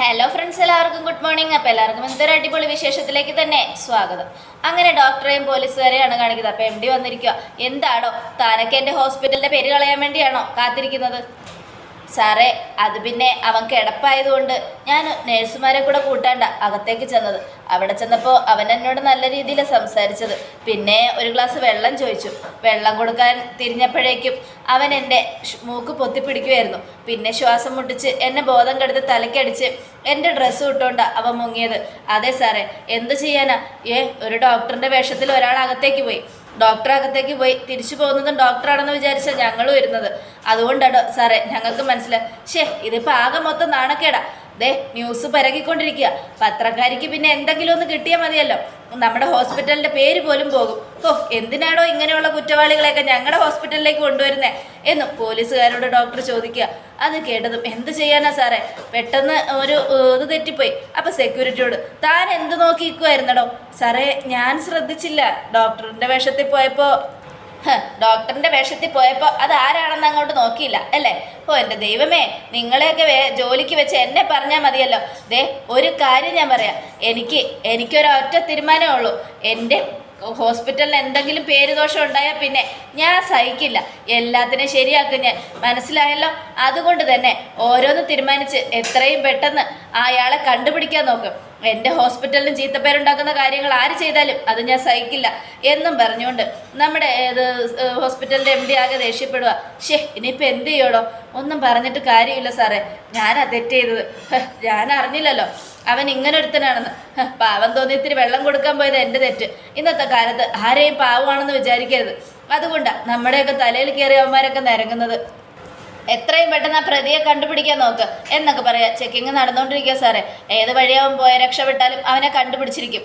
Hello friends എല്ലാവർക്കും good morning അപ്പോൾ എല്ലാവർക്കും എന്തൊരു അടിപൊളി വിശേഷത്തിലേക്ക് തന്നെ സ്വാഗതം. അങ്ങനെ ഡോക്ടറെയും പോലീസുകാരെയാണ് കാണിക്കുന്നത്. അപ്പോൾ എം ഡി വന്നിരിക്കുക എന്താണോ താനൊക്കെ എന്റെ ഹോസ്പിറ്റലിന്റെ പേര് കളയാൻ വേണ്ടിയാണോ കാത്തിരിക്കുന്നത്? സാറേ അത് പിന്നെ അവൻ കിടപ്പായതുകൊണ്ട് ഞാൻ നേഴ്സുമാരെ കൂടെ കൂട്ടാണ്ട അകത്തേക്ക് ചെന്നത്. അവിടെ ചെന്നപ്പോൾ അവൻ എന്നോട് നല്ല രീതിയിൽ സംസാരിച്ചത്. പിന്നെ ഒരു ഗ്ലാസ് വെള്ളം ചോദിച്ചു. വെള്ളം കൊടുക്കാൻ തിരിഞ്ഞപ്പോഴേക്കും അവൻ എന്റെ മൂക്ക് പൊത്തിപ്പിടിക്കുമായിരുന്നു പിന്നെ ശ്വാസം മുട്ടിച്ച് എന്നെ ബോധം കെടുത്ത് തലക്കടിച്ച് എന്റെ ഡ്രസ്സ് ഇട്ടുകൊണ്ട് അവൻ മുങ്ങിയത്. അതെ സാറേ എന്ത് ചെയ്യാനാ? ഏ ഒരു ഡോക്ടറിന്റെ വേഷത്തിൽ ഒരാൾ അകത്തേക്ക് പോയി. ഡോക്ടർ അകത്തേക്ക് പോയി തിരിച്ചു പോകുന്നതും ഡോക്ടറാണെന്ന് വിചാരിച്ച ഞങ്ങൾ വരുന്നത്. അതുകൊണ്ടാണ് സാറേ ഞങ്ങൾക്ക് മനസ്സിലായി ഷേ ഇതിപ്പോൾ ആകെ മൊത്തം നാണക്കേടാ. ദേ ന്യൂസ് പരകിക്കൊണ്ടിരിക്കുക പത്രക്കാരിക്ക് പിന്നെ എന്തെങ്കിലും ഒന്ന് കിട്ടിയാൽ മതിയല്ലോ. നമ്മുടെ ഹോസ്പിറ്റലിന്റെ പേര് പോലും പോകും. ഓ എന്തിനാണോ ഇങ്ങനെയുള്ള കുറ്റവാളികളെയൊക്കെ ഞങ്ങളുടെ ഹോസ്പിറ്റലിലേക്ക് കൊണ്ടുവരുന്നേ? എന്ന് പോലീസുകാരോട് ഡോക്ടർ ചോദിക്കുക. അത് കേട്ടതും എന്ത് ചെയ്യാനാ സാറേ? പെട്ടെന്ന് ഒരു ഇത് തെറ്റിപ്പോയി. അപ്പം സെക്യൂരിറ്റിയോട് താൻ എന്ത് നോക്കി നിൽക്കുമായിരുന്നടോ സാറേ ഞാൻ ശ്രദ്ധിച്ചില്ല. ഡോക്ടറിന്റെ വേഷത്തിൽ പോയപ്പോൾ ഡോക്ടറിന്റെ വേഷത്തിൽ പോയപ്പോൾ അത് ആരാണെന്ന് അങ്ങോട്ട് നോക്കിയില്ല അല്ലേ? ഓ എന്റെ ദൈവമേ നിങ്ങളെയൊക്കെ ജോലിക്ക് വെച്ച് എന്നെ പറഞ്ഞാൽ മതിയല്ലോ. ദേ ഒരു കാര്യം ഞാൻ പറയാം. എനിക്ക് എനിക്കൊരൊറ്റ തീരുമാനമേ ഉള്ളൂ. എന്റെ ഹോസ്പിറ്റലിന് എന്തെങ്കിലും പേര് ദോഷം ഉണ്ടായാൽ പിന്നെ ഞാൻ സഹിക്കില്ല. എല്ലാത്തിനും ശരിയാക്കും ഞാൻ. മനസ്സിലായല്ലോ? അതുകൊണ്ട് തന്നെ ഓരോന്ന് തീരുമാനിച്ച് എത്രയും പെട്ടെന്ന് അയാളെ കണ്ടുപിടിക്കാൻ നോക്കും. എന്റെ ഹോസ്പിറ്റലിന് ചീത്തപ്പേരുണ്ടാക്കുന്ന കാര്യങ്ങൾ ആര് ചെയ്താലും അത് ഞാൻ സഹിക്കില്ല എന്നും പറഞ്ഞുകൊണ്ട് നമ്മുടെ ഇത് ഹോസ്പിറ്റലിന്റെ എം ഡി ആകെ ദേഷ്യപ്പെടുക ഷേ ഇനിയിപ്പോൾ എന്ത് ചെയ്യണോ? ഒന്നും പറഞ്ഞിട്ട് കാര്യമില്ല സാറേ. ഞാനാ തെറ്റ് ചെയ്തത് ഞാൻ അറിഞ്ഞില്ലല്ലോ അവൻ ഇങ്ങനെ ഒരുത്തനാണെന്ന് പാവം തോന്നി ഇത്തിരി വെള്ളം കൊടുക്കാൻ പോയത് എന്റെ തെറ്റ്. ഇന്നത്തെ കാലത്ത് ആരെയും പാവമാണെന്ന് വിചാരിക്കരുത്. അതുകൊണ്ടാണ് നമ്മുടെയൊക്കെ തലയിൽ കയറിയ അവന്മാരൊക്കെ നിരങ്ങുന്നത്. എത്രയും പെട്ടെന്ന് ആ പ്രതിയെ കണ്ടുപിടിക്കാൻ നോക്ക് എന്നൊക്കെ പറയാ. ചെക്കിങ് നടന്നുകൊണ്ടിരിക്കുക സാറേ. ഏത് വഴിയാവും പോയ രക്ഷപ്പെട്ടാലും അവനെ കണ്ടുപിടിച്ചിരിക്കും.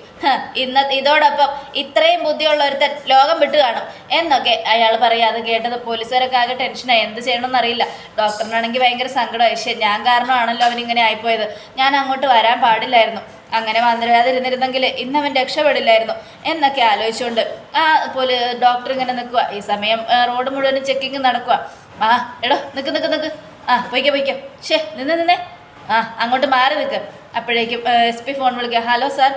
ഇന്ന ഇതോടൊപ്പം ഇത്രയും ബുദ്ധിയുള്ള ഒരുത്തൻ ലോകം വിട്ടു കാണും എന്നൊക്കെ അയാൾ പറയാ. അത് കേട്ടത് പോലീസുകാരൊക്കെ ആകെ ടെൻഷനായി. എന്ത് ചെയ്യണമെന്ന് അറിയില്ല. ഡോക്ടറിനാണെങ്കിൽ ഭയങ്കര സങ്കടമായി. പക്ഷേ ഞാൻ കാരണമാണല്ലോ അവനിങ്ങനെ ആയിപ്പോയത്. ഞാൻ അങ്ങോട്ട് വരാൻ പാടില്ലായിരുന്നു. അങ്ങനെ വന്നിരാതിരുന്നിരുന്നെങ്കിൽ ഇന്ന് അവൻ രക്ഷപ്പെടില്ലായിരുന്നു എന്നൊക്കെ ആലോചിച്ചുകൊണ്ട് ആ പോലെ ഡോക്ടർ ഇങ്ങനെ നിൽക്കുക ഈ സമയം റോഡ് മുഴുവനും ചെക്കിങ് നടക്കുക ആ എടോ നിൽക്ക് നിൽക്ക് നിൽക്ക് ആ പൊയ്ക്കോ പൊയ്ക്കോ. ഷേ നിന്ന് നിന്നേ. ആ അങ്ങോട്ട് മാറി നിൽക്ക് അപ്പോഴേക്കും എസ് പി ഫോൺ വിളിക്കുക. ഹലോ സാർ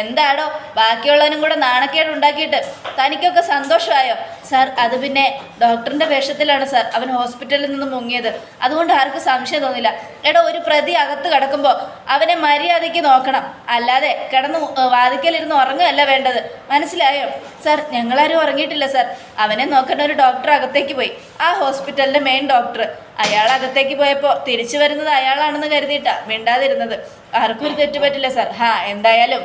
എന്താടോ? ബാക്കിയുള്ളവനും കൂടെ നാണക്കേട് ഉണ്ടാക്കിയിട്ട് തനിക്കൊക്കെ സന്തോഷമായോ? സാർ അത് പിന്നെ ഡോക്ടറിന്റെ വേഷത്തിലാണ് സാർ അവൻ ഹോസ്പിറ്റലിൽ നിന്ന് മുങ്ങിയത്. അതുകൊണ്ട് ആർക്കും സംശയം തോന്നില്ല. എടോ ഒരു പ്രതി അകത്ത് കിടക്കുമ്പോൾ അവനെ മര്യാദയ്ക്ക് നോക്കണം. അല്ലാതെ കിടന്ന് വാതിക്കലിരുന്ന് ഉറങ്ങുകയല്ല വേണ്ടത്. മനസ്സിലായോ? സാർ ഞങ്ങളാരും ഉറങ്ങിയിട്ടില്ല സാർ അവനെ നോക്കേണ്ട ഒരു ഡോക്ടർ അകത്തേക്ക് പോയി. ആ ഹോസ്പിറ്റലിന്റെ മെയിൻ ഡോക്ടർ അയാൾ അകത്തേക്ക് പോയപ്പോൾ തിരിച്ചു വരുന്നത് അയാളാണെന്ന് കരുതിയിട്ടാ മിണ്ടാതിരുന്നത്. ആർക്കും ഒരു തെറ്റ് പറ്റില്ല സാർ. ഹാ എന്തായാലും.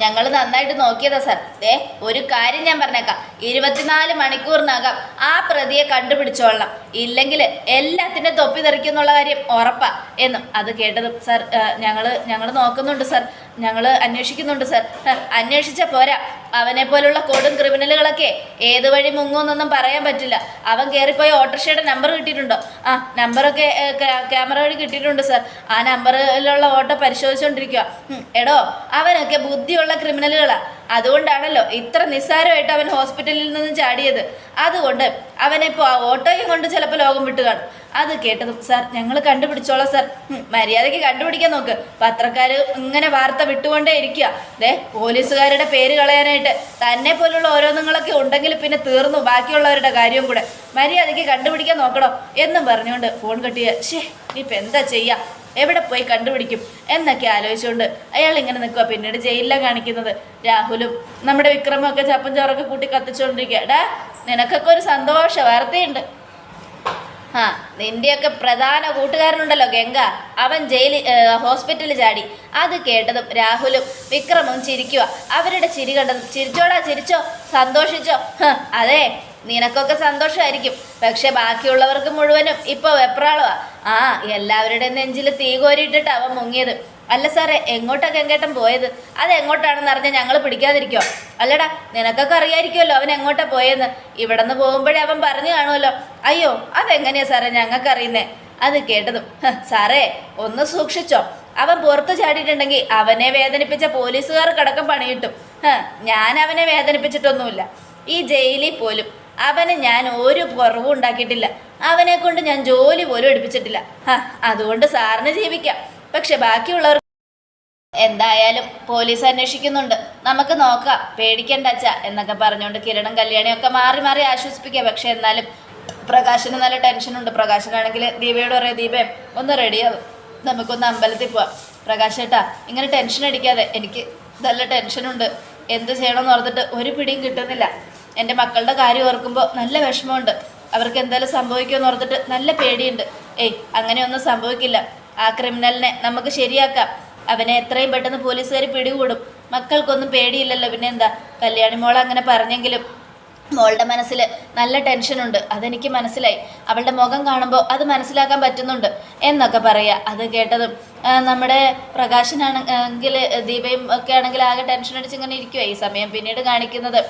ഞങ്ങൾ നന്നായിട്ട് നോക്കിയതാ സാർ. ഏ ഒരു കാര്യം ഞാൻ പറഞ്ഞേക്കാം. ഇരുപത്തിനാല് മണിക്കൂറിനകം ആ പ്രതിയെ കണ്ടുപിടിച്ചോളണം. ഇല്ലെങ്കിൽ എല്ലാത്തിന്റെ തൊപ്പി തെറിക്കുന്നുള്ള കാര്യം ഉറപ്പാ എന്നും. അത് കേട്ടത് സാർ ഞങ്ങൾ ഞങ്ങൾ നോക്കുന്നുണ്ട് സാർ. ഞങ്ങൾ അന്വേഷിക്കുന്നുണ്ട് സാർ. അന്വേഷിച്ച പോരാ. അവനെ പോലുള്ള കൊടും ക്രിമിനലുകളൊക്കെ ഏത് വഴി മുങ്ങുമെന്നൊന്നും പറയാൻ പറ്റില്ല. അവൻ കയറിപ്പോയ ഓട്ടോറിക്ഷയുടെ നമ്പർ കിട്ടിയിട്ടുണ്ടോ? ആ നമ്പറൊക്കെ ക്യാമറ വഴി കിട്ടിയിട്ടുണ്ട് സാർ. ആ നമ്പറിലുള്ള ഓട്ടോ പരിശോധിച്ചുകൊണ്ടിരിക്കുക എടോ അവനൊക്കെ ബുദ്ധിയുള്ള ക്രിമിനലുകളാണ് അതുകൊണ്ടാണല്ലോ ഇത്ര നിസ്സാരമായിട്ട് അവൻ ഹോസ്പിറ്റലിൽ നിന്ന് ചാടിയത്. അതുകൊണ്ട് അവനിപ്പോൾ ആ ഓട്ടോയും കൊണ്ട് ചിലപ്പോൾ ലോകം വിട്ട് കാണും. അത് കേട്ടതും സാർ ഞങ്ങൾ കണ്ടുപിടിച്ചോളാം സാർ. മര്യാദയ്ക്ക് കണ്ടുപിടിക്കാൻ നോക്ക്. പത്രക്കാർ ഇങ്ങനെ വാർത്ത വിട്ടുകൊണ്ടേ ഇരിക്കുക ദേ പോലീസുകാരുടെ പേര് കളയാനായിട്ട് തന്നെ പോലുള്ള ഓരോന്നുങ്ങളൊക്കെ ഉണ്ടെങ്കിൽ പിന്നെ തീർന്നു. ബാക്കിയുള്ളവരുടെ കാര്യവും കൂടെ. മര്യാദയ്ക്ക് കണ്ടുപിടിക്കാൻ നോക്കണോ? എന്നും പറഞ്ഞുകൊണ്ട് ഫോൺ കെട്ടിയ ഷേ ഇപ്പം എന്താ ചെയ്യുക എവിടെ പോയി കണ്ടുപിടിക്കും? എന്നൊക്കെ ആലോചിച്ചുകൊണ്ട് അയാൾ ഇങ്ങനെ നിൽക്കുക പിന്നീട് ജയിലിലാണ് കാണിക്കുന്നത്. രാഹുലും നമ്മുടെ വിക്രമൊക്കെ ചപ്പൻ ചോറൊക്കെ കൂട്ടി കത്തിച്ചുകൊണ്ടിരിക്കുക ഡാ നിനക്കൊക്കെ ഒരു സന്തോഷ വാർത്തയുണ്ട്. ആ നിന്റെയൊക്കെ പ്രധാന കൂട്ടുകാരനുണ്ടല്ലോ ഗംഗ. അവൻ ജയിലിൽ ഹോസ്പിറ്റലിൽ ചാടി. അത് കേട്ടതും രാഹുലും വിക്രമും ചിരിക്കുക അവരുടെ ചിരി കണ്ടതും ചിരിച്ചോടാ ചിരിച്ചോ സന്തോഷിച്ചോ. അതെ നിനക്കൊക്കെ സന്തോഷമായിരിക്കും പക്ഷെ ബാക്കിയുള്ളവർക്ക് മുഴുവനും ഇപ്പോൾ വെപ്രാളമാ ആ എല്ലാവരുടെയും നെഞ്ചിൽ തീ കോരിയിട്ടിട്ട് അവൻ മുങ്ങിയത്. അല്ല സാറേ എങ്ങോട്ടാ ഗംഗേട്ടൻ പോയത്? അത് എങ്ങോട്ടാണെന്ന് അറിഞ്ഞാൽ ഞങ്ങൾ പിടിക്കാതിരിക്കോ? അല്ലടാ നിനക്കൊക്കെ അറിയായിരിക്കുമല്ലോ അവൻ എങ്ങോട്ടാ പോയെന്ന്. ഇവിടെ നിന്ന് പോകുമ്പോഴേ അവൻ പറഞ്ഞു കാണുമല്ലോ അയ്യോ അതെങ്ങനെയാ സാറേ ഞങ്ങൾക്ക് അറിയുന്നേ അത് കേട്ടതും. സാറേ ഒന്ന് സൂക്ഷിച്ചോ. അവൻ പുറത്ത് ചാടിയിട്ടുണ്ടെങ്കിൽ അവനെ വേദനിപ്പിച്ച പോലീസുകാർക്കടക്കം പണി കിട്ടും ഞാൻ അവനെ വേദനിപ്പിച്ചിട്ടൊന്നുമില്ല. ഈ ജയിലിൽ പോലും അവന് ഞാൻ ഒരു കുറവും ഉണ്ടാക്കിയിട്ടില്ല. അവനെ കൊണ്ട് ഞാൻ ജോലി പോലും എടുപ്പിച്ചിട്ടില്ല. അതുകൊണ്ട് സാറിന് ജീവിക്കാം. പക്ഷെ ബാക്കിയുള്ളവർ എന്തായാലും പോലീസ് അന്വേഷിക്കുന്നുണ്ട്. നമുക്ക് നോക്കാം. പേടിക്കണ്ട അച്ഛ എന്നൊക്കെ പറഞ്ഞുകൊണ്ട് കിരണും കല്യാണിയും ഒക്കെ മാറി മാറി ആശ്വസിപ്പിക്കുക. പക്ഷെ എന്നാലും പ്രകാശന് നല്ല ടെൻഷനുണ്ട് പ്രകാശനാണെങ്കിൽ ദീപയോട് പറയാം ദീപേ ഒന്ന് റെഡിയാവും നമുക്കൊന്ന് അമ്പലത്തിൽ പോവാം. പ്രകാശേട്ടാ ഇങ്ങനെ ടെൻഷൻ അടിക്കാതെ എനിക്ക് നല്ല ടെൻഷനുണ്ട് എന്ത് ചെയ്യണമെന്ന് ഓർത്തിട്ട് ഒരു പിടിയും കിട്ടുന്നില്ല. എന്റെ മക്കളുടെ കാര്യം ഓർക്കുമ്പോൾ നല്ല വിഷമമുണ്ട്. അവർക്ക് എന്തായാലും സംഭവിക്കുമെന്ന് ഓർത്തിട്ട് നല്ല പേടിയുണ്ട്. ഏയ് അങ്ങനെയൊന്നും സംഭവിക്കില്ല. ആ ക്രിമിനലിനെ നമുക്ക് ശരിയാക്കാം. അവനെ എത്രയും പെട്ടെന്ന് പോലീസുകാർ പിടികൂടും. മക്കൾക്കൊന്നും പേടിയില്ലല്ലോ പിന്നെ എന്താ കല്യാണി മോൾ അങ്ങനെ പറഞ്ഞെങ്കിലും മോളുടെ മനസ്സിൽ നല്ല ടെൻഷനുണ്ട്. അതെനിക്ക് മനസ്സിലായി. അവളുടെ മുഖം കാണുമ്പോൾ അത് മനസ്സിലാക്കാൻ പറ്റുന്നുണ്ട് എന്നൊക്കെ പറയുക അത് കേട്ടതും നമ്മുടെ പ്രകാശനാണെങ്കിൽ ദീപയും ഒക്കെ ആണെങ്കിൽ ആകെ ടെൻഷൻ അടിച്ച് ഇങ്ങനെ ഇരിക്കുവാ ഈ സമയം പിന്നീട് കാണിക്കുന്നത്.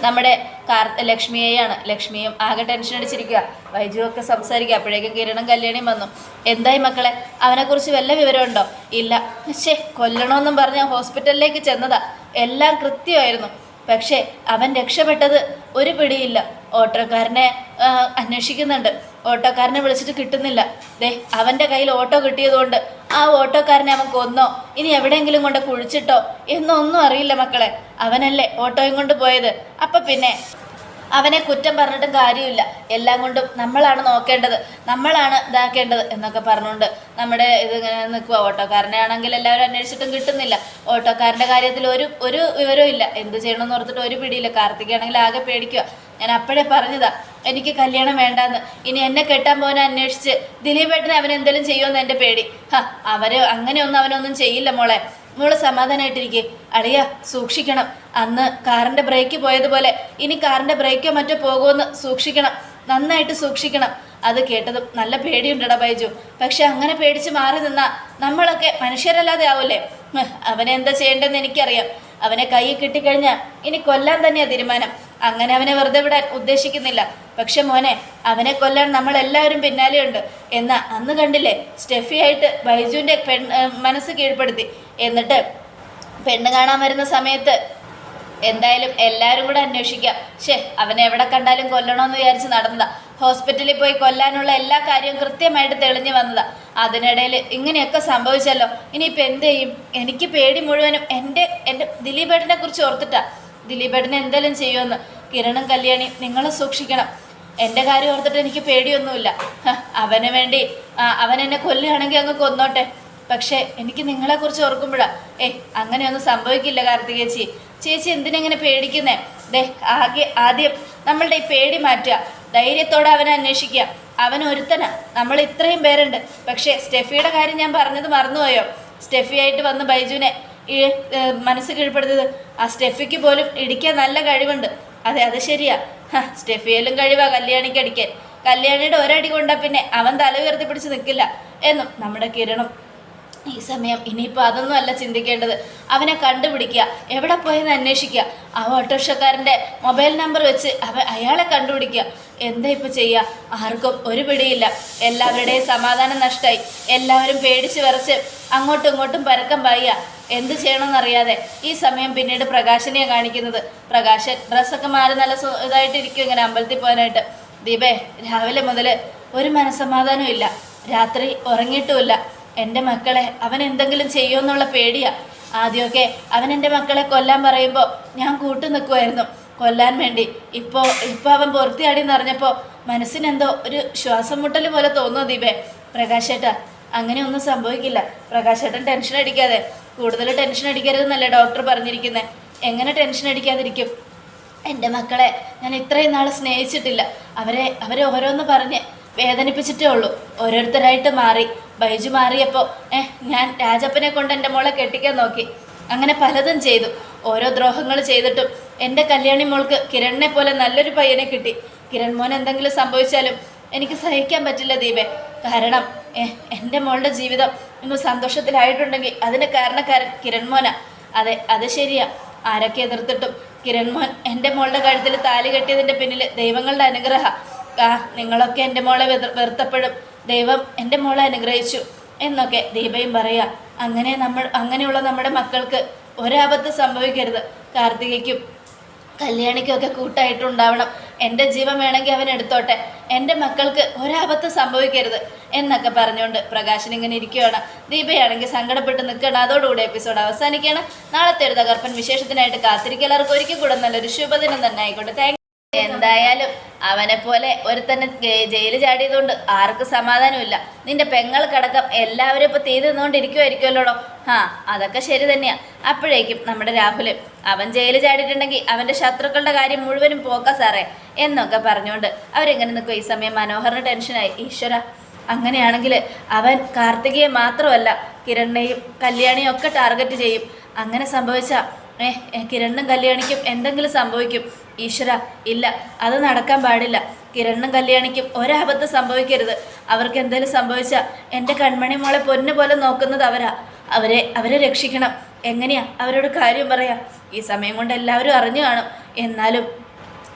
നമ്മുടെ കാർ ലക്ഷ്മിയെയാണ്. ലക്ഷ്മിയും ആകെ ടെൻഷൻ അടിച്ചിരിക്കുക വൈജു ഒക്കെ സംസാരിക്കുക അപ്പോഴേക്കും കിരണും കല്യാണിയും വന്നു. എന്തായി മക്കളെ? അവനെക്കുറിച്ച് വല്ല വിവരമുണ്ടോ? ഇല്ല. ശേ കൊല്ലണമെന്നും പറഞ്ഞ് ഹോസ്പിറ്റലിലേക്ക് ചെന്നതാ. എല്ലാം കൃത്യമായിരുന്നു. പക്ഷേ അവൻ രക്ഷപ്പെട്ടത് ഒരു പിടിയില്ല. ഓട്ടോക്കാരനെ അന്വേഷിക്കുന്നുണ്ട്. ഓട്ടോക്കാരനെ വിളിച്ചിട്ട് കിട്ടുന്നില്ല. ദേ അവന്റെ കയ്യിൽ ഓട്ടോ കിട്ടിയതുകൊണ്ട് ആ ഓട്ടോക്കാരനെ അവൻ കൊന്നോ? ഇനി എവിടെയെങ്കിലും കൊണ്ട് കുഴിച്ചിട്ടോ? എന്നൊന്നും അറിയില്ല മക്കളെ. അവനല്ലേ ഓട്ടോയും കൊണ്ട് പോയത്? അപ്പം പിന്നെ അവനെ കുറ്റം പറഞ്ഞിട്ടും കാര്യമില്ല. എല്ലാം കൊണ്ടും നമ്മളാണ് നോക്കേണ്ടത്. നമ്മളാണ് ഇതാക്കേണ്ടത് എന്നൊക്കെ പറഞ്ഞുകൊണ്ട് നമ്മുടെ ഇത് ഇങ്ങനെ നിൽക്കുക ഓട്ടോക്കാരനെ ആണെങ്കിൽ എല്ലാവരും അന്വേഷിച്ചിട്ടും കിട്ടുന്നില്ല. ഓട്ടോക്കാരന്റെ കാര്യത്തിൽ ഒരു ഒരു വിവരവും ഇല്ല. എന്ത് ചെയ്യണമെന്ന് ഓർത്തിട്ട് ഒരു പിടിയില്ല. കാർത്തികയാണെങ്കിൽ ആകെ പേടിക്കുക ഞാൻ അപ്പോഴേ പറഞ്ഞതാ. എനിക്ക് കല്യാണം വേണ്ടാന്ന്. ഇനി എന്നെ കെട്ടാൻ പോകാൻ അന്വേഷിച്ച് ദിലീപേട്ടനെ അവൻ എന്തെങ്കിലും ചെയ്യുമെന്ന് എന്റെ പേടി. ഹ അവർ അങ്ങനെയൊന്നും അവനൊന്നും ചെയ്യില്ല മോളെ. മോൾ സമാധാനമായിട്ടിരിക്കെ അളിയ സൂക്ഷിക്കണം. അന്ന് കാറിന്റെ ബ്രേക്ക് പോയതുപോലെ ഇനി കാറിന്റെ ബ്രേക്കോ മറ്റോ പോകുമെന്ന് സൂക്ഷിക്കണം. നന്നായിട്ട് സൂക്ഷിക്കണം. അത് കേട്ടതും നല്ല പേടിയുണ്ടടാ ബൈജു. പക്ഷെ അങ്ങനെ പേടിച്ച് മാറി നിന്നാ നമ്മളൊക്കെ മനുഷ്യരല്ലാതെ ആവൂലേ അവനെ എന്താ ചെയ്യേണ്ടതെന്ന് എനിക്കറിയാം. അവനെ കൈ കിട്ടിക്കഴിഞ്ഞാൽ ഇനി കൊല്ലാൻ തന്നെയാ തീരുമാനം. അങ്ങനെ അവനെ വെറുതെ വിടാൻ ഉദ്ദേശിക്കുന്നില്ല. പക്ഷെ മോനെ അവനെ കൊല്ലാൻ നമ്മളെല്ലാവരും പിന്നാലെയുണ്ട് എന്നാ അന്ന് കണ്ടില്ലേ സ്റ്റെഫിയായിട്ട് ബൈജുവിന്റെ പെൺ മനസ്സ് കീഴ്പ്പെടുത്തി. എന്നിട്ട് പെണ്ണ് കാണാൻ വരുന്ന സമയത്ത് എന്തായാലും എല്ലാവരും കൂടെ അന്വേഷിക്കാം. ഷേ അവനെ എവിടെ കണ്ടാലും കൊല്ലണമെന്ന് വിചാരിച്ച് നടന്നതാ. ഹോസ്പിറ്റലിൽ പോയി കൊല്ലാനുള്ള എല്ലാ കാര്യവും കൃത്യമായിട്ട് തെളിഞ്ഞു വന്നതാ. അതിനിടയിൽ ഇങ്ങനെയൊക്കെ സംഭവിച്ചല്ലോ. ഇനിയിപ്പോൾ എന്ത് ചെയ്യും? എനിക്ക് പേടി മുഴുവനും എന്റെ എന്റെ ദിലീപേട്ടനെ കുറിച്ച് ഓർത്തിട്ടാ. ദിലീപേട്ടനെ എന്തെങ്കിലും ചെയ്യുമെന്ന്. കിരണും കല്യാണി നിങ്ങൾ സൂക്ഷിക്കണം. എന്റെ കാര്യം ഓർത്തിട്ട് എനിക്ക് പേടിയൊന്നുമില്ല. അവന് വേണ്ടി അവൻ എന്നെ കൊല്ലുകയാണെങ്കിൽ അങ്ങ് കൊന്നോട്ടെ. പക്ഷേ എനിക്ക് നിങ്ങളെക്കുറിച്ച് ഓർക്കുമ്പോഴാ ഏ അങ്ങനെയൊന്നും സംഭവിക്കില്ല കാർത്തികേച്ചി ചേച്ചി. എന്തിനെങ്ങനെ പേടിക്കുന്നേ? ദേ ആകെ ആദ്യം നമ്മളുടെ ഈ പേടി മാറ്റുക. ധൈര്യത്തോടെ അവനെ അന്വേഷിക്കുക. അവൻ ഒരുത്തനാ. നമ്മൾ ഇത്രയും പേരുണ്ട്. പക്ഷേ സ്റ്റെഫിയുടെ കാര്യം ഞാൻ പറഞ്ഞത് മറന്നുപോയോ? സ്റ്റെഫിയായിട്ട് വന്ന് ബൈജുവിനെ ഈ മനസ്സ് കീഴ്പ്പെടുത്തത് ആ സ്റ്റെഫിക്ക് പോലും ഇടിക്കാൻ നല്ല കഴിവുണ്ട്. അതെ അത് ശരിയാ. സ്റ്റെഫിയിലും കഴിവാ കല്യാണിക്ക് അടിക്കാൻ. കല്യാണിയുടെ ഒരടി കൊണ്ടാ പിന്നെ അവൻ തല ഉയർത്തി പിടിച്ച് നിൽക്കില്ല എന്നും നമ്മുടെ കിരണം ഈ സമയം ഇനിയിപ്പോൾ അതൊന്നും അല്ല ചിന്തിക്കേണ്ടത്. അവനെ കണ്ടുപിടിക്കുക എവിടെ പോയെന്ന് അന്വേഷിക്കുക. ആ ഓട്ടോറിക്ഷക്കാരന്റെ മൊബൈൽ നമ്പർ വെച്ച് അവ അയാളെ കണ്ടുപിടിക്കുക. എന്താ ഇപ്പോൾ ചെയ്യുക ആർക്കും ഒരു പിടിയില്ല. എല്ലാവരുടെയും സമാധാനം നഷ്ടമായി എല്ലാവരും പേടിച്ച് വിറച്ച് അങ്ങോട്ടും ഇങ്ങോട്ടും പരക്കം പായുക. എന്ത് ചെയ്യണമെന്നറിയാതെ ഈ സമയം പിന്നീട് പ്രകാശനെയാണ് കാണിക്കുന്നത്. പ്രകാശൻ ഡ്രസ്സൊക്കെ മാറി നല്ല ഇതായിട്ടിരിക്കും ഇങ്ങനെ അമ്പലത്തിൽ പോകാനായിട്ട്. ദീപേ രാവിലെ മുതൽ ഒരു മനസ്സമാധാനവും ഇല്ല. രാത്രി ഉറങ്ങിയിട്ടുമില്ല. എന്റെ മക്കളെ അവൻ എന്തെങ്കിലും ചെയ്യുമെന്നുള്ള പേടിയാ. ആദ്യമൊക്കെ അവൻ എന്റെ മക്കളെ കൊല്ലാൻ പറയുമ്പോൾ ഞാൻ കൂട്ടു നിൽക്കുമായിരുന്നു കൊല്ലാൻ വേണ്ടി. ഇപ്പോൾ ഇപ്പോൾ അവൻ പുറത്തിയാടി നിറഞ്ഞപ്പോൾ മനസ്സിനെന്തോ ഒരു ശ്വാസം മുട്ടൽ പോലെ തോന്നുന്നു ദീപേ. പ്രകാശേട്ടാ അങ്ങനെ ഒന്നും സംഭവിക്കില്ല. പ്രകാശേട്ടൻ ടെൻഷൻ അടിക്കാതെ. കൂടുതൽ ടെൻഷൻ അടിക്കരുതെന്നല്ലേ ഡോക്ടർ പറഞ്ഞിരിക്കുന്നത് എങ്ങനെ ടെൻഷൻ അടിക്കാതിരിക്കും? എന്റെ മക്കളെ ഞാൻ ഇത്രയും നാൾ സ്നേഹിച്ചിട്ടില്ല. അവരെ അവരെ ഓരോന്ന് പറഞ്ഞ് വേദനിപ്പിച്ചിട്ടേ ഉള്ളൂ. ഓരോരുത്തരായിട്ട് മാറി. ബൈജു മാറിയപ്പോൾ ഏഹ് ഞാൻ രാജപ്പനെ കൊണ്ട് എന്റെ മോളെ കെട്ടിക്കാൻ നോക്കി. അങ്ങനെ പലതും ചെയ്തു. ഓരോ ദ്രോഹങ്ങൾ ചെയ്തിട്ടും എന്റെ കല്യാണി മോൾക്ക് കിരണിനെ പോലെ നല്ലൊരു പയ്യനെ കിട്ടി. കിരൺ മോൻ എന്തെങ്കിലും സംഭവിച്ചാലും എനിക്ക് സഹിക്കാൻ പറ്റില്ല ദീപേ. കാരണം എന്റെ മോളുടെ ജീവിതം ഇന്ന് സന്തോഷത്തിലായിട്ടുണ്ടെങ്കിൽ അതിന് കാരണക്കാരൻ കിരൺ മോനാ. അതെ അത് ശരിയാ. ആരൊക്കെ എതിർത്തിട്ടും കിരൺ മോൻ എന്റെ മോളുടെ കഴുത്തിൽ താലി കെട്ടിയതിന്റെ പിന്നിൽ ദൈവങ്ങളുടെ അനുഗ്രഹ. ആ നിങ്ങളൊക്കെ എന്റെ മോളെ വെറുത്തപ്പെടും ദൈവം എന്റെ മോളെ അനുഗ്രഹിച്ചു എന്നൊക്കെ ദീപയും പറയുക അങ്ങനെ നമ്മൾ അങ്ങനെയുള്ള നമ്മുടെ മക്കൾക്ക് ഒരാപത്ത് സംഭവിക്കരുത്. കാർത്തികയ്ക്കും കല്യാണിക്കൊക്കെ കൂട്ടായിട്ടുണ്ടാവണം. എന്റെ ജീവൻ വേണമെങ്കിൽ അവൻ എടുത്തോട്ടെ. എന്റെ മക്കൾക്ക് ഒരാപത്ത് സംഭവിക്കരുത് എന്നൊക്കെ പറഞ്ഞുകൊണ്ട് പ്രകാശൻ ഇങ്ങനെ ഇരിക്കുകയാണ്. ദീപയാണെങ്കിൽ സങ്കടപ്പെട്ട് നിൽക്കണം അതോടുകൂടി എപ്പിസോഡ് അവസാനിക്കുകയാണ്. നാളത്തെ ഒരു തകർപ്പൻ വിശേഷത്തിനായിട്ട് കാത്തിരിക്കുക. എല്ലാവർക്കും ഒരിക്കൽ കൂടെ നല്ലൊരു ശുഭദിനം തന്നെ ആയിക്കോട്ടെ. താങ്ക് എന്തായാലും അവനെ പോലെ ഒരുത്തന്നെ ജയിലിൽ ചാടിയതുകൊണ്ട് ആർക്കും സമാധാനമില്ല നിന്റെ പെങ്ങൾക്കടക്കം എല്ലാവരും ഇപ്പൊ തീ നിന്നുകൊണ്ടിരിക്കുമായിരിക്കുമല്ലോടോ ആ അതൊക്കെ ശരി തന്നെയാ. അപ്പോഴേക്കും നമ്മുടെ രാഹുൽ അവൻ ജയിലിൽ ചാടിയിട്ടുണ്ടെങ്കിൽ അവന്റെ ശത്രുക്കളുടെ കാര്യം മുഴുവനും പോക്ക സാറേ എന്നൊക്കെ പറഞ്ഞുകൊണ്ട് അവരെങ്ങനെ നിൽക്കും ഈ സമയം മനോഹറിന് ടെൻഷനായി. ഈശ്വര അങ്ങനെയാണെങ്കിൽ അവൻ കാർത്തികയെ മാത്രമല്ല കിരണിനെയും കല്യാണിയും ഒക്കെ ടാർഗറ്റ് ചെയ്യും. അങ്ങനെ സംഭവിച്ചാൽ ഏഹ് കിരണിനും കല്യാണിക്കും എന്തെങ്കിലും സംഭവിക്കും. ഈശ്വര ഇല്ല അത് നടക്കാൻ പാടില്ല. കിരണിനും കല്യാണിക്കും ഒരാപത്ത് സംഭവിക്കരുത്. അവർക്ക് എന്തെങ്കിലും സംഭവിച്ചാൽ എന്റെ കൺമണി മോളെ പൊന്നു പോലെ നോക്കുന്നത് അവരാ. അവരെ അവരെ രക്ഷിക്കണം. എങ്ങനെയാ അവരോട് കാര്യം പറയാം? ഈ സമയം കൊണ്ട് എല്ലാവരും അറിഞ്ഞു കാണും. എന്നാലും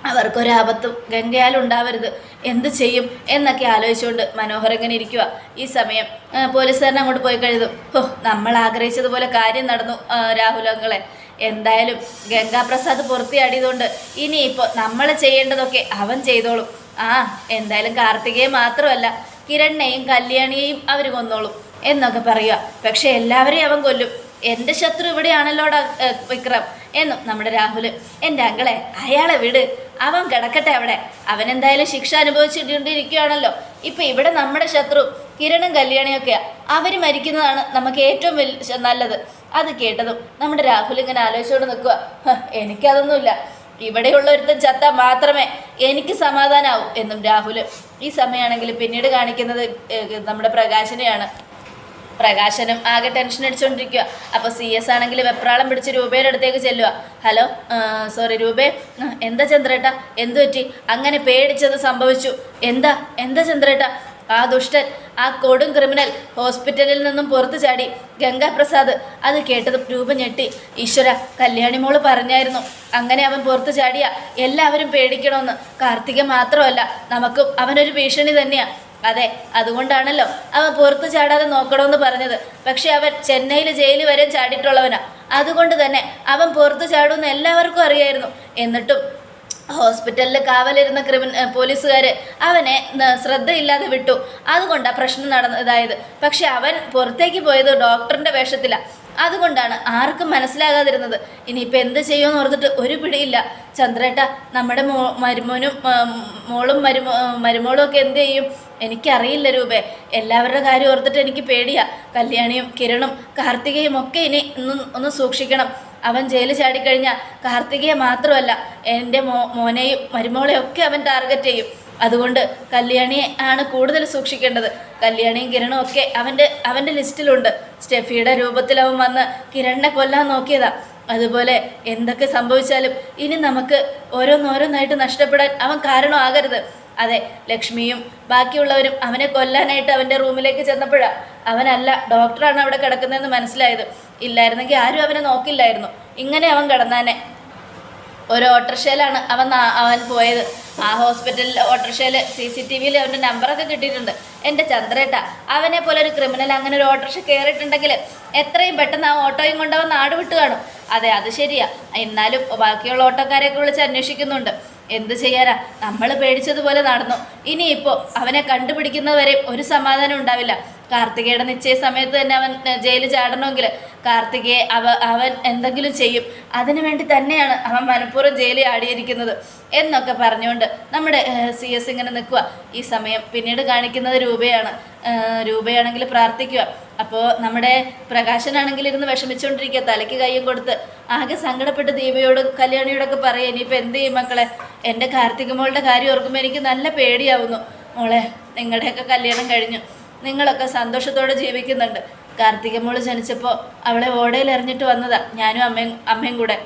അവർക്കൊരാപത്തും ഗംഗയാൽ ഉണ്ടാവരുത്. എന്ത് ചെയ്യും എന്നൊക്കെ ആലോചിച്ചുകൊണ്ട് മനോഹർ ഇങ്ങനെ ഇരിക്കുക ഈ സമയം പോലീസുകാരനെ അങ്ങോട്ട് പോയി കഴിഞ്ഞതും ഓ നമ്മൾ ആഗ്രഹിച്ചതുപോലെ കാര്യം നടന്നു രാഹുലങ്ങളെ എന്തായാലും ഗംഗാപ്രസാദ് പൂർത്തിയാടിയതുകൊണ്ട് ഇനിയിപ്പോൾ നമ്മൾ ചെയ്യേണ്ടതൊക്കെ അവൻ ചെയ്തോളും. ആ എന്തായാലും കാർത്തികയെ മാത്രമല്ല കിരണിനെയും കല്യാണിയെയും അവർ കൊന്നോളും എന്നൊക്കെ പറയുക. പക്ഷേ എല്ലാവരെയും അവൻ കൊല്ലും. എന്റെ ശത്രു ഇവിടെയാണല്ലോ വിക്രം എന്നും നമ്മുടെ രാഹുൽ എന്റെ അങ്കളെ അയാളെ വിട്. അവൻ കിടക്കട്ടെ അവിടെ. അവൻ എന്തായാലും ശിക്ഷ അനുഭവിച്ചിട്ടുണ്ടിരിക്കുകയാണല്ലോ ഇപ്പം ഇവിടെ നമ്മുടെ ശത്രു കിരണും കല്യാണിയൊക്കെ അവർ മരിക്കുന്നതാണ് നമുക്ക് ഏറ്റവും വലിയ നല്ലത്. അത് കേട്ടതും നമ്മുടെ രാഹുൽ ഇങ്ങനെ ആലോചിച്ചുകൊണ്ട് നിൽക്കുക "ഹ, എനിക്കതൊന്നുമില്ല. ഇവിടെയുള്ള ഒരുത്തൻ ചത്ത മാത്രമേ എനിക്ക് സമാധാനാവൂ എന്നും രാഹുൽ ഈ സമയമാണെങ്കിൽ പിന്നീട് കാണിക്കുന്നത് നമ്മുടെ പ്രകാശനെയാണ്. പ്രകാശനും ആകെ ടെൻഷൻ അടിച്ചുകൊണ്ടിരിക്കുക അപ്പോൾ സി എസ് ആണെങ്കിൽ വെപ്രാളം പിടിച്ച് രൂപയുടെ അടുത്തേക്ക് ചെല്ലുക ഹലോ സോറി രൂപേ. എന്താ ചന്ദ്രേട്ട? എന്തു പറ്റി? അങ്ങനെ പേടിച്ചത് സംഭവിച്ചു. എന്താ? എന്താ ചന്ദ്രേട്ട? ആ ദുഷ്ടൻ ആ കൊടും ക്രിമിനൽ ഹോസ്പിറ്റലിൽ നിന്നും പുറത്തു ചാടി. ഗംഗാപ്രസാദ് അത് കേട്ടതും രൂപ ഞെട്ടി. ഈശ്വര കല്യാണി മോൾ പറഞ്ഞായിരുന്നു. അങ്ങനെ അവൻ പുറത്തു ചാടിയ എല്ലാവരും പേടിക്കണമെന്ന് കാർത്തിക മാത്രമല്ല നമുക്കും അവനൊരു ഭീഷണി തന്നെയാ. അതെ അതുകൊണ്ടാണല്ലോ അവൻ പുറത്തു ചാടാതെ നോക്കണമെന്ന് പറഞ്ഞത്. പക്ഷെ അവൻ ചെന്നൈയിൽ ജയിലിൽ വരെ ചാടിയിട്ടുള്ളവനാ. അതുകൊണ്ട് തന്നെ അവൻ പുറത്തു ചാടുമെന്ന് എല്ലാവർക്കും അറിയായിരുന്നു. എന്നിട്ടും ഹോസ്പിറ്റലിൽ കാവലിരുന്ന ക്രിമിന പോലീസുകാർ അവനെ ശ്രദ്ധയില്ലാതെ വിട്ടു. അതുകൊണ്ടാണ് പ്രശ്നം നടന്ന നടന്നതായത് പക്ഷെ അവൻ പുറത്തേക്ക് പോയത് ഡോക്ടറിന്റെ വേഷത്തിലാണ് അതുകൊണ്ടാണ് ആർക്കും മനസ്സിലാകാതിരുന്നത്. ഇനിയിപ്പോൾ എന്ത് ചെയ്യുമെന്ന് ഓർത്തിട്ട് ഒരു പിടിയില്ല. ചന്ദ്രേട്ട നമ്മുടെ മോ മരുമോനും മോളും മരുമോ മരുമോളും ഒക്കെ എന്ത് ചെയ്യും? എനിക്കറിയില്ല രൂപേ. എല്ലാവരുടെ കാര്യം ഓർത്തിട്ട് എനിക്ക് പേടിയാ. കല്യാണിയും കിരണും കാർത്തികയും ഒക്കെ ഇനി ഒന്ന് ഒന്ന് സൂക്ഷിക്കണം. അവൻ ജയിലിൽ ചാടിക്കഴിഞ്ഞാൽ കാർത്തികയെ മാത്രമല്ല എന്റെ മോ മോനെയും മരുമോളെയും ഒക്കെ അവൻ ടാർഗറ്റ് ചെയ്യും. അതുകൊണ്ട് കല്യാണിയെ ആണ് കൂടുതൽ സൂക്ഷിക്കേണ്ടത്. കല്യാണിയും കിരണും ഒക്കെ അവന്റെ അവന്റെ ലിസ്റ്റിലുണ്ട് സ്റ്റെഫിയുടെ രൂപത്തിൽ അവൻ വന്ന് കിരണിനെ കൊല്ലാൻ നോക്കിയതാ. അതുപോലെ എന്തൊക്കെ സംഭവിച്ചാലും ഇനി നമുക്ക് ഓരോന്നോരോന്നായിട്ട് നഷ്ടപ്പെടാൻ അവൻ കാരണമാകരുത്. അതെ ലക്ഷ്മിയും ബാക്കിയുള്ളവരും അവനെ കൊല്ലാനായിട്ട് അവന്റെ റൂമിലേക്ക് ചെന്നപ്പോഴാണ് അവനല്ല ഡോക്ടറാണ് അവിടെ കിടക്കുന്നതെന്ന് മനസ്സിലായത്. ഇല്ലായിരുന്നെങ്കിൽ ആരും അവനെ നോക്കില്ലായിരുന്നു. ഇങ്ങനെ അവൻ കിടന്നാനെ. ഒരു ഓട്ടോറിക്ഷയിലാണ് അവൻ അവൻ പോയത്. ആ ഹോസ്പിറ്റലിൽ ഓട്ടോറിക്ഷയിൽ സി സി ടി വിയിൽ അവന്റെ നമ്പറൊക്കെ കിട്ടിയിട്ടുണ്ട്. എന്റെ ചന്ദ്രേട്ട അവനെ പോലെ ഒരു ക്രിമിനൽ അങ്ങനെ ഒരു ഓട്ടോറിക്ഷ കയറിയിട്ടുണ്ടെങ്കിൽ എത്രയും പെട്ടെന്ന് ആ ഓട്ടോയും കൊണ്ടവൻ നാട് വിട്ടു കാണും. അതെ അത് ശരിയാ. എന്നാലും ബാക്കിയുള്ള ഓട്ടോക്കാരെയൊക്കെ വിളിച്ച് അന്വേഷിക്കുന്നുണ്ട്. എന്ത് ചെയ്യാനാ? നമ്മൾ പേടിച്ചതുപോലെ നടന്നു. ഇനിയിപ്പോൾ അവനെ കണ്ടുപിടിക്കുന്നവരെ ഒരു സമാധാനം ഉണ്ടാവില്ല. കാർത്തികയുടെ നിശ്ചയ സമയത്ത് തന്നെ അവൻ ജയിലിൽ ചാടണമെങ്കിൽ കാർത്തികയെ അവ അവൻ എന്തെങ്കിലും ചെയ്യും. അതിനു വേണ്ടി തന്നെയാണ് അവൻ മനഃപൂർവം ജയിലിൽ ആടിയിരിക്കുന്നത് എന്നൊക്കെ പറഞ്ഞുകൊണ്ട് നമ്മുടെ സി എസ് ഇങ്ങനെ നിൽക്കുക. ഈ സമയം പിന്നീട് കാണിക്കുന്നത് രൂപയാണ്. രൂപയാണെങ്കിൽ പ്രാർത്ഥിക്കുക. അപ്പോൾ നമ്മുടെ പ്രകാശനാണെങ്കിൽ ഇരുന്ന് വിഷമിച്ചുകൊണ്ടിരിക്കുക തലയ്ക്ക് കൈയും കൊടുത്ത്. ആകെ സങ്കടപ്പെട്ട് ദീപയോടും കല്യാണിയോടൊക്കെ പറയുക ഇനിയിപ്പോൾ എന്ത് ചെയ്യും മക്കളെ? എന്റെ കാർത്തിക മോളുടെ കാര്യം ഓർക്കുമ്പോൾ എനിക്ക് നല്ല പേടിയാവുന്നു. മോളെ നിങ്ങളുടെയൊക്കെ കല്യാണം കഴിഞ്ഞു. നിങ്ങളൊക്കെ സന്തോഷത്തോടെ ജീവിക്കുന്നുണ്ട്. കാർത്തിക മോൾ ജനിച്ചപ്പോൾ അവളെ ഓടയിൽ എറിഞ്ഞിട്ട് വന്നതാ. ഞാനും അമ്മയും അമ്മയും കൂടെ.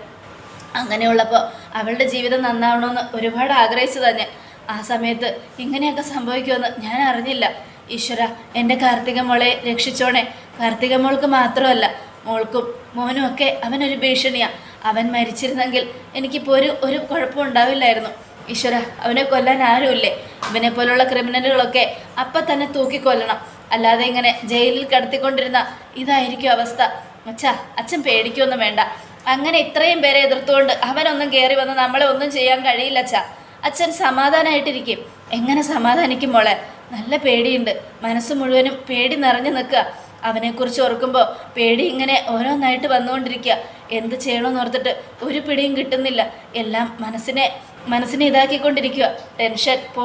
അങ്ങനെയുള്ളപ്പോൾ അവളുടെ ജീവിതം നന്നാവണമെന്ന് ഒരുപാട് ആഗ്രഹിച്ചു തന്നെ ആ സമയത്ത് ഇങ്ങനെയൊക്കെ സംഭവിക്കുമെന്ന് ഞാൻ അറിഞ്ഞില്ല. ഈശ്വര എന്റെ കാർത്തിക മോളെ രക്ഷിച്ചോണേ. കാർത്തിക മോൾക്ക് മാത്രമല്ല മോൾക്കും മോനും ഒക്കെ അവനൊരു ഭീഷണിയാണ് അവൻ മരിച്ചിരുന്നെങ്കിൽ എനിക്കിപ്പോൾ ഒരു ഒരു കുഴപ്പം ഉണ്ടാവില്ലായിരുന്നു. ഈശ്വര അവനെ കൊല്ലാൻ ആരുമില്ലേ? ഇവനെ പോലുള്ള ക്രിമിനലുകളൊക്കെ അപ്പം തന്നെ തൂക്കിക്കൊല്ലണം. അല്ലാതെ ഇങ്ങനെ ജയിലിൽ കടത്തിക്കൊണ്ടിരുന്ന ഇതായിരിക്കും അവസ്ഥ. അച്ഛ അച്ഛൻ പേടിക്കൊന്നും വേണ്ട. അങ്ങനെ ഇത്രയും പേരെ എതിർത്തുകൊണ്ട് അവനൊന്നും കയറി വന്ന് നമ്മളെ ഒന്നും ചെയ്യാൻ കഴിയില്ല അച്ഛ. അച്ഛൻ സമാധാനമായിട്ടിരിക്കും എങ്ങനെ സമാധാനിക്കും മോളെ? നല്ല പേടിയുണ്ട്. മനസ്സ് മുഴുവനും പേടി നിറഞ്ഞു നിൽക്കുക. അവനെക്കുറിച്ച് ഓർക്കുമ്പോൾ പേടി ഇങ്ങനെ ഓരോന്നായിട്ട് വന്നുകൊണ്ടിരിക്കുക. എന്ത് ചെയ്യണമെന്ന് ഓർത്തിട്ട് ഒരു പിടിയും കിട്ടുന്നില്ല. എല്ലാം മനസ്സിനെ മനസ്സിനെ ഇതാക്കിക്കൊണ്ടിരിക്കുക. ടെൻഷൻ പോ